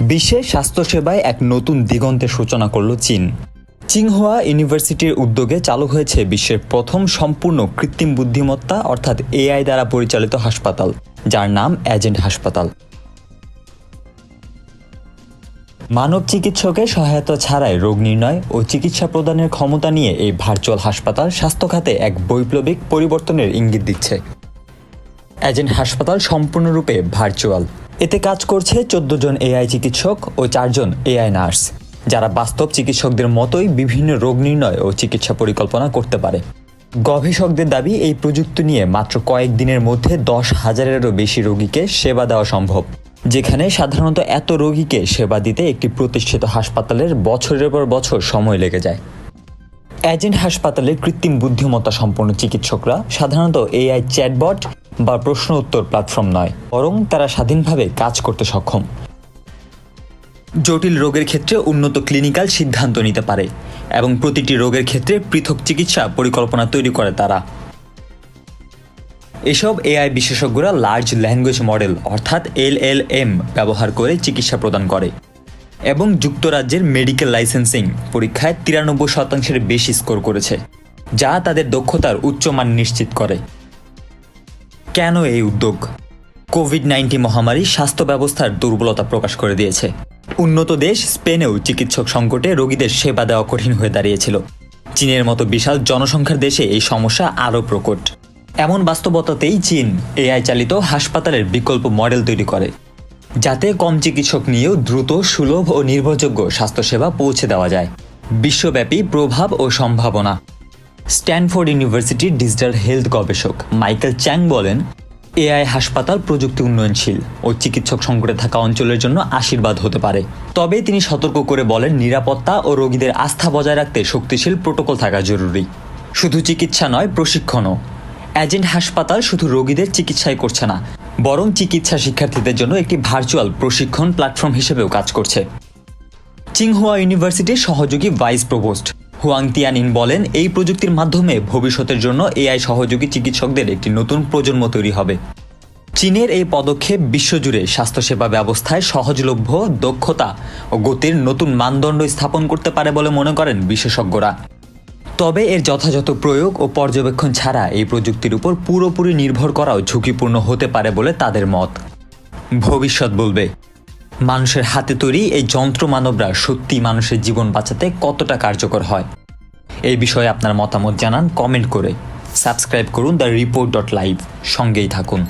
বিশ্বের স্বাস্থ্যসেবায় এক নতুন দিগন্তের সূচনা করল চীন। চিংহুয়া ইউনিভার্সিটির উদ্যোগে চালু হয়েছে বিশ্বের প্রথম সম্পূর্ণ কৃত্রিম বুদ্ধিমত্তা, অর্থাৎ এআই দ্বারা পরিচালিত হাসপাতাল, যার নাম এজেন্ট হাসপাতাল। মানব চিকিৎসকের সহায়তা ছাড়াই রোগ নির্ণয় ও চিকিৎসা প্রদানের ক্ষমতা নিয়ে এই ভার্চুয়াল হাসপাতাল স্বাস্থ্য খাতে এক বৈপ্লবিক পরিবর্তনের ইঙ্গিত দিচ্ছে। এজেন্ট হাসপাতাল সম্পূর্ণরূপে ভার্চুয়াল। এতে কাজ করছে চোদ্দ জন এআই চিকিৎসক ও চারজন এআই নার্স, যারা বাস্তব চিকিৎসকদের মতোই বিভিন্ন রোগ নির্ণয় ও চিকিৎসা পরিকল্পনা করতে পারে। গবেষকদের দাবি, এই প্রযুক্তি নিয়ে মাত্র কয়েক দিনের মধ্যে দশ হাজারেরও বেশি রোগীকে সেবা দেওয়া সম্ভব, যেখানে সাধারণত এত রোগীকে সেবা দিতে একটি প্রতিষ্ঠিত হাসপাতালের বছরের পর বছর সময় লেগে যায়। এজেন্ট হাসপাতালে কৃত্রিম বুদ্ধিমত্তা সম্পন্ন চিকিৎসকরা সাধারণত এআই চ্যাটবট বা প্রশ্ন উত্তর প্ল্যাটফর্ম নয়, বরং তারা স্বাধীনভাবে কাজ করতে সক্ষম। জটিল রোগের ক্ষেত্রে উন্নত ক্লিনিক্যাল সিদ্ধান্ত নিতে পারে এবং প্রতিটি রোগের ক্ষেত্রে পৃথক চিকিৎসা পরিকল্পনা তৈরি করে তারা। এসব এআই বিশেষজ্ঞরা লার্জ ল্যাঙ্গুয়েজ মডেল অর্থাৎ এল এল এম, ব্যবহার করে চিকিৎসা প্রদান করে এবং যুক্তরাজ্যের মেডিকেল লাইসেন্সিং পরীক্ষায় তিরানব্বই শতাংশের বেশি স্কোর করেছে, যা তাদের দক্ষতার উচ্চমান নিশ্চিত করে। কেন এই উদ্যোগ? কোভিড নাইন্টিন মহামারী স্বাস্থ্য ব্যবস্থার দুর্বলতা প্রকাশ করে দিয়েছে। উন্নত দেশ স্পেনেও চিকিৎসক সংকটে রোগীদের সেবা দেওয়া কঠিন হয়ে দাঁড়িয়েছিল। চীনের মতো বিশাল জনসংখ্যার দেশে এই সমস্যা আরও প্রকট। এমন বাস্তবতাতেই চীন এআই চালিত হাসপাতালের বিকল্প মডেল তৈরি করে, যাতে কম চিকিৎসক নিয়েও দ্রুত, সুলভ ও নির্ভরযোগ্য স্বাস্থ্যসেবা পৌঁছে দেওয়া যায়। বিশ্বব্যাপী প্রভাব ও সম্ভাবনা। স্ট্যানফোর্ড ইউনিভার্সিটির ডিজিটাল হেলথ গবেষক। মাইকেল চ্যাং বলেন, এআই হাসপাতাল প্রযুক্তি উন্নয়নশীল ও চিকিৎসক সংকটে থাকা অঞ্চলের জন্য আশীর্বাদ হতে পারে। তবে তিনি সতর্ক করে বলেন, নিরাপত্তা ও রোগীদের আস্থা বজায় রাখতে শক্তিশীল প্রোটোকল থাকা জরুরি। শুধু চিকিৎসা নয়, প্রশিক্ষণও। এজেন্ট হাসপাতাল শুধু রোগীদের চিকিৎসাই করছে না, বরং চিকিৎসা শিক্ষার্থীদের জন্য একটি ভার্চুয়াল প্রশিক্ষণ প্ল্যাটফর্ম হিসেবেও কাজ করছে। চিংহুয়া ইউনিভার্সিটির সহযোগী ভাইস প্রভোস্ট হুয়াং তিয়ানিন বলেন, এই প্রযুক্তির মাধ্যমে ভবিষ্যতের জন্য এআই সহযোগী চিকিৎসকদের একটি নতুন প্রজন্ম তৈরি হবে। চীনের এই পদক্ষেপ বিশ্বজুড়ে স্বাস্থ্যসেবা ব্যবস্থায় সহজলভ্য, দক্ষতা ও গতির নতুন মানদণ্ড স্থাপন করতে পারে বলে মনে করেন বিশেষজ্ঞরা। তবে এর যথাযথ প্রয়োগ ও পর্যবেক্ষণ ছাড়া এই প্রযুক্তির উপর পুরোপুরি নির্ভর করাও ঝুঁকিপূর্ণ হতে পারে বলে তাদের মত। ভবিষ্যৎ বলবে। মানুষের হাতে তৈরি এই যন্ত্র মানবরা সত্যি মানুষের জীবন বাঁচাতে কতটা কার্যকর হয়? এই বিষয়ে আপনার মতামত জানান কমেন্ট করে। সাবস্ক্রাইব করুন দ্য রিপোর্ট ডট লাইভ। সঙ্গেই থাকুন।